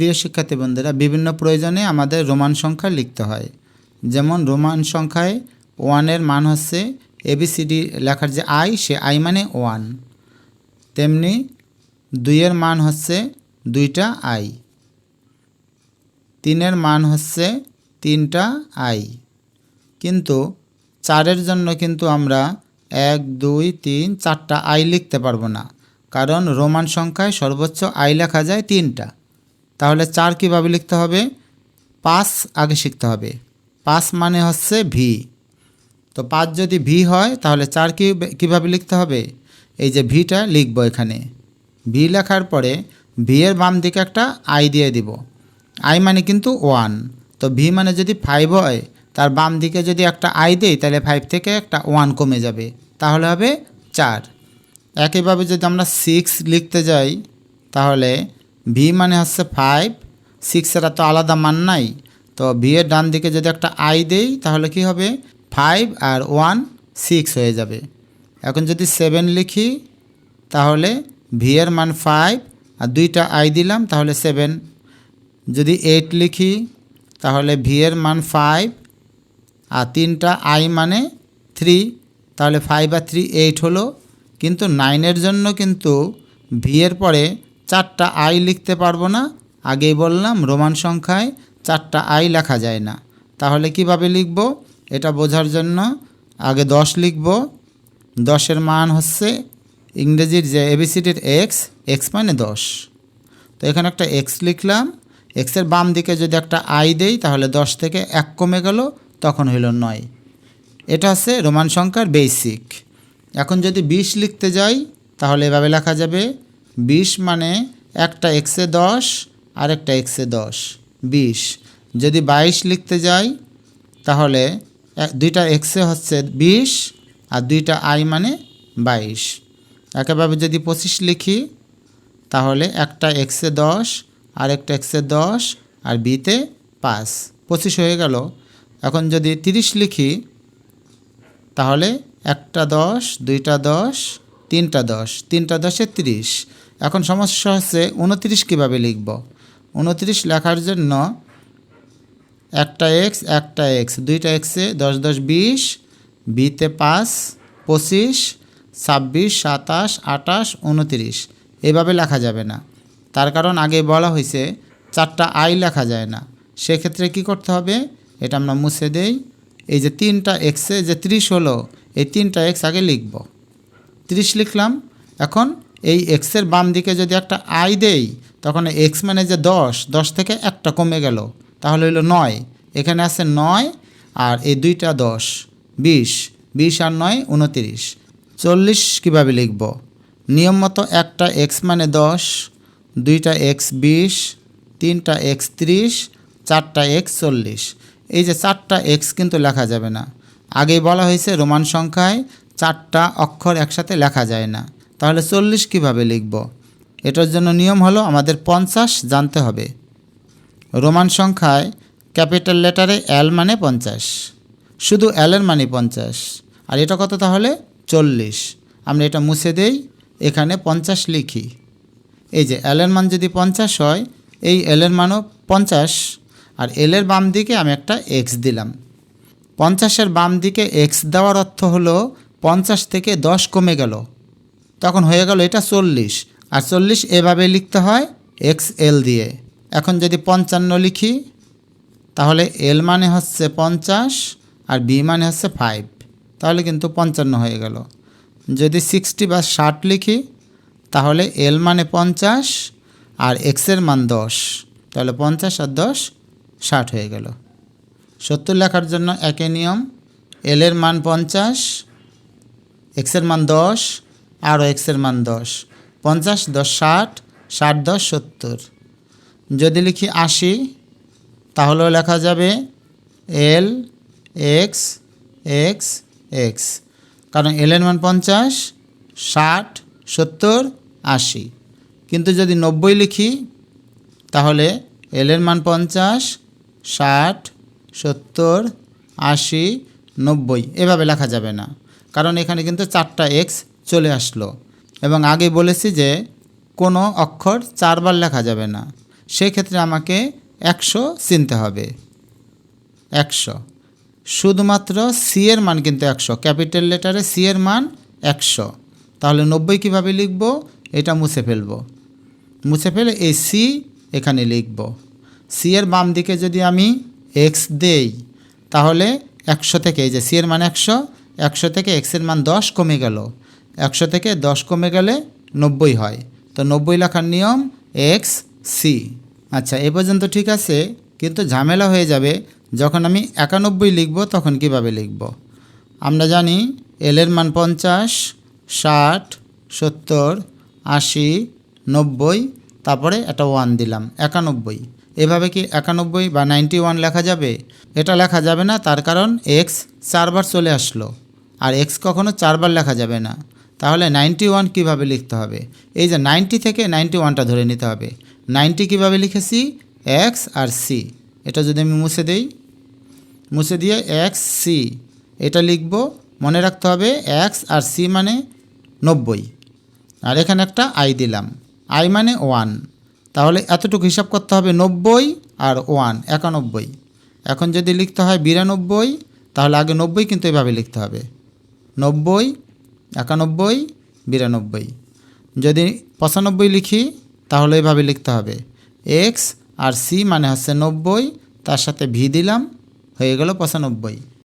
প্রিয় শিক্ষার্থী বন্ধুরা, বিভিন্ন প্রয়োজনে আমাদের রোমান সংখ্যা লিখতে হয়। যেমন রোমান সংখ্যায় ওয়ানের মান হচ্ছে এবিসিডি লেখার যে আই সে আই মানে ওয়ান তেমনি দুইয়ের মান হচ্ছে দুইটা আই তিনের মান হচ্ছে তিনটা আই কিন্তু চারের জন্য কিন্তু আমরা এক, দুই, তিন, চারটা আই লিখতে পারব না। কারণ রোমান সংখ্যায় সর্বোচ্চ আই লেখা যায় তিনটা। তাহলে চার কীভাবে লিখতে হবে? পাঁচ আগে শিখতে হবে। পাঁচ মানে হচ্ছে ভি তো পাঁচ যদি ভি হয়, তাহলে চার কি কীভাবে লিখতে হবে? এই যে ভিটা লিখব এখানে। ভি লেখার পরে ভি এর বাম দিকে একটা আই দিয়ে দিব। আই মানে কিন্তু ওয়ান তো ভি মানে যদি ফাইভ হয়, তার বাম দিকে যদি একটা আই দেই, তাহলে ফাইভ থেকে একটা ওয়ান কমে যাবে। তাহলে হবে চার। একইভাবে যদি আমরা সিক্স লিখতে যাই, তাহলে ভি মানে হচ্ছে ফাইভ সিক্সের তো আলাদা মান নাই। তো ভি এর ডান দিকে যদি একটা আই দেই, তাহলে কি হবে? ফাইভ আর ওয়ান সিক্স হয়ে যাবে। এখন যদি সেভেন লিখি, তাহলে ভি এর মান ফাইভ আর দুইটা আই দিলাম, তাহলে সেভেন যদি এইট লিখি, তাহলে ভি এর মান ফাইভ আর তিনটা আই মানে থ্রি তাহলে ফাইভ আর থ্রি এইট হলো। কিন্তু নাইনের জন্য কিন্তু ভি এর পরে চারটা আই লিখতে পারব না। আগেই বললাম, রোমান সংখ্যায় চারটা আই লেখা যায় না। তাহলে কীভাবে লিখব? এটা বোঝার জন্য আগে দশ লিখব। দশের মান হচ্ছে ইংরেজির যে এবিসিডির এক্স এক্স মানে দশ। তো এখানে একটা এক্স লিখলাম। এক্সের বাম দিকে যদি একটা আই দেই, তাহলে দশ থেকে এক কমে গেল, তখন হইল নয়। এটা হচ্ছে রোমান সংখ্যার বেসিক এখন যদি বিশ লিখতে যাই, তাহলে এভাবে লেখা যাবে। বিশ মানে একটা এক্সে দশ আর একটা এক্সে দশ, বিশ। যদি বাইশ লিখতে যাই, তাহলে দুইটা এক্সে হচ্ছে বিশ, আর দুইটা আই মানে বাইশ। একেভাবে যদি পঁচিশ লিখি, তাহলে একটা এক্সে দশ আর একটা এক্সে দশ, আর বিতে পাঁচ। পঁচিশ হয়ে গেল। এখন যদি তিরিশ লিখি, তাহলে একটা দশ, দুইটা দশ, তিনটা দশ, তিনটা দশে তিরিশ। এখন সমস্যা হচ্ছে উনত্রিশ কীভাবে লিখব? উনত্রিশ লেখার জন্য একটা এক্স একটা এক্স দুইটা এক্সে দশ দশ, বিশ বিতে পাঁচ, পঁচিশ, ছাব্বিশ, সাতাশ আটাশ উনত্রিশ। এভাবে লেখা যাবে না। তার কারণ আগে বলা হয়েছে চারটা আই লেখা যায় না। সেক্ষেত্রে কি করতে হবে? এটা আমরা মুছে দেই। এই যে তিনটা এক্সে যে ত্রিশ হলো, এই তিনটা এক্স আগে লিখব। ত্রিশ লিখলাম। এখন এই এক্সের বাম দিকে যদি একটা আই দেই, তখন এক্স মানে যে দশ দশ থেকে একটা কমে গেল। তাহলে হইল নয়। এখানে আছে নয় আর এই দুইটা দশ, বিশ বিশ আর নয়, উনতিরিশ। চল্লিশ কীভাবে লিখব? নিয়ম মতো একটা এক্স মানে দশ, দুইটা এক্স বিশ, তিনটা এক্স ত্রিশ, চারটা এক্স চল্লিশ। এই যে চারটা এক্স কিন্তু লেখা যাবে না। আগেই বলা হয়েছে রোমান সংখ্যায় চারটা অক্ষর একসাথে লেখা যায় না। তাহলে চল্লিশ কীভাবে লিখব? এটার জন্য নিয়ম হলো আমাদের পঞ্চাশ জানতে হবে। রোমান সংখ্যায় ক্যাপিটাল লেটারে এল মানে পঞ্চাশ, শুধু এলের মানে পঞ্চাশ। আর এটা কত তাহলে? চল্লিশ। আমরা এটা মুছে দেই, এখানে পঞ্চাশ লিখি। এই যে এলের মান যদি পঞ্চাশ হয়, এই এলের মানও পঞ্চাশ। আর এলের বাম দিকে আমি একটা এক্স দিলাম। পঞ্চাশের বাম দিকে এক্স দেওয়ার অর্থ হলো পঞ্চাশ থেকে দশ কমে গেল। তখন হয়ে গেল এটা চল্লিশ। আর চল্লিশ এভাবে লিখতে হয় এক্স এল দিয়ে। এখন যদি পঞ্চান্ন লিখি, তাহলে এল মানে হচ্ছে পঞ্চাশ আর বি মানে হচ্ছে ফাইভ। তাহলে কিন্তু পঞ্চান্ন হয়ে গেল। যদি সিক্সটি বা ষাট লিখি, তাহলে এল মানে পঞ্চাশ আর এক্সের মান দশ। তাহলে পঞ্চাশ আর দশ, ষাট হয়ে গেল। সত্তর লেখার জন্য একই নিয়ম এলের মান পঞ্চাশ এক্সের মান দশ আরও এক্সের মান দশ। পঞ্চাশ, দশ, ষাট ষাট, দশ, সত্তর। যদি লিখি আশি, তাহলেও লেখা যাবে এল, এক্স এক্স এক্স। কারণ এলের মান পঞ্চাশ, ষাট, সত্তর, আশি। কিন্তু যদি নব্বই লিখি, তাহলে এলের মান পঞ্চাশ, ষাট, সত্তর, আশি, নব্বই। এভাবে লেখা যাবে না। কারণ এখানে কিন্তু চারটা এক্স চলে আসলো এবং আগে বলেছি যে কোনো অক্ষর চারবার লেখা যাবে না। সেক্ষেত্রে আমাকে একশো চিনতে হবে। একশো। শুধুমাত্র সি এর মান কিন্তু একশো। ক্যাপিটাল লেটারে সি এর মান একশো। তাহলে নব্বই কীভাবে লিখব? এটা মুছে ফেলব। মুছে ফেলে এই সি এখানে লিখব। সি এর বাম দিকে যদি আমি এক্স দেই, তাহলে একশো থেকে, এই যে সি এর মান একশো একশো থেকে এক্সের মান দশ কমে গেল। একশো থেকে দশ কমে গেলে নব্বই হয়। তো নব্বই লেখার নিয়ম এক্স সি আচ্ছা এ পর্যন্ত ঠিক আছে, কিন্তু ঝামেলা হয়ে যাবে, যখন আমি একানব্বই লিখব, তখন কীভাবে লিখব? আমরা জানি এলের মান পঞ্চাশ, ষাট, সত্তর, আশি, নব্বই, তারপরে একটা ওয়ান দিলাম, একানব্বই। এভাবে কি একানব্বই বা নাইনটি ওয়ান লেখা যাবে? এটা লেখা যাবে না, তার কারণ এক্স চারবার চলে আসলো, আর এক্স কখনো চারবার লেখা যাবে না। তাহলে নাইনটি ওয়ান কীভাবে লিখতে হবে? এই যে নাইনটি থেকে নাইনটি ওয়ানটা ধরে নিতে হবে। নাইনটি কীভাবে লিখেছি? এক্স আর সি এটা যদি আমি মুছে দিই, মুছে দিয়ে এক্স সি এটা লিখব। মনে রাখতে হবে এক্স আর সি মানে নব্বই। আর এখানে একটা আই দিলাম। আই মানে ওয়ান তাহলে এতটুকু হিসাব করতে হবে নব্বই আর ওয়ান একানব্বই। এখন যদি লিখতে হয় বিরানব্বই, তাহলে আগে নব্বই কিন্তু এভাবে লিখতে হবে। নব্বই একানব্বই, বিরানব্বই। যদি পঁচানব্বই লিখি, তাহলে এভাবে লিখতে হবে। এক্স আর সি মানে হচ্ছে নব্বই, তার সাথে ভি দিলাম, হয়ে গেল পঁচানব্বই।